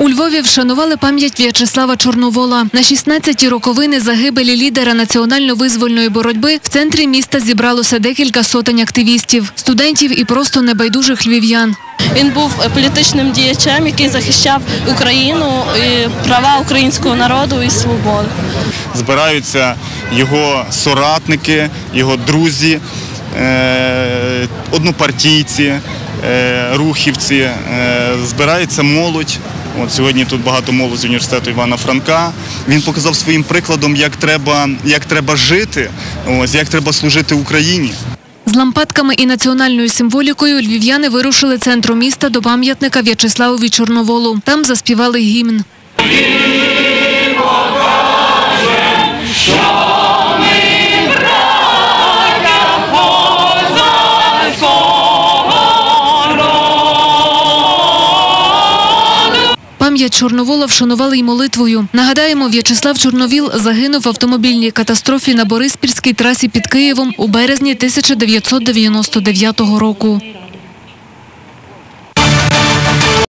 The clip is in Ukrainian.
У Львові вшанували пам'ять В'ячеслава Чорновола. На 16-ті роковини загибелі лідера національно-визвольної боротьби в центрі міста зібралося декілька сотень активістів, студентів і просто небайдужих львів'ян. Він був політичним діячем, який захищав Україну, і права українського народу і свободу. збираються його соратники, його друзі, е, однопартійці, е, рухівці, е, збирається молодь. От сьогодні тут багато молодь з університету Івана Франка. Він показав своїм прикладом, як треба, як треба жити, ось, як треба служити Україні. З лампадками і національною символікою львів'яни вирушили центру міста до пам'ятника В'ячеславові Чорноволу. Там заспівали гімн. Пам'ять Чорновола вшанували й молитвою. Нагадаємо, В'ячеслав Чорновіл загинув в автомобільній катастрофі на Бориспільській трасі під Києвом у березні 1999 року.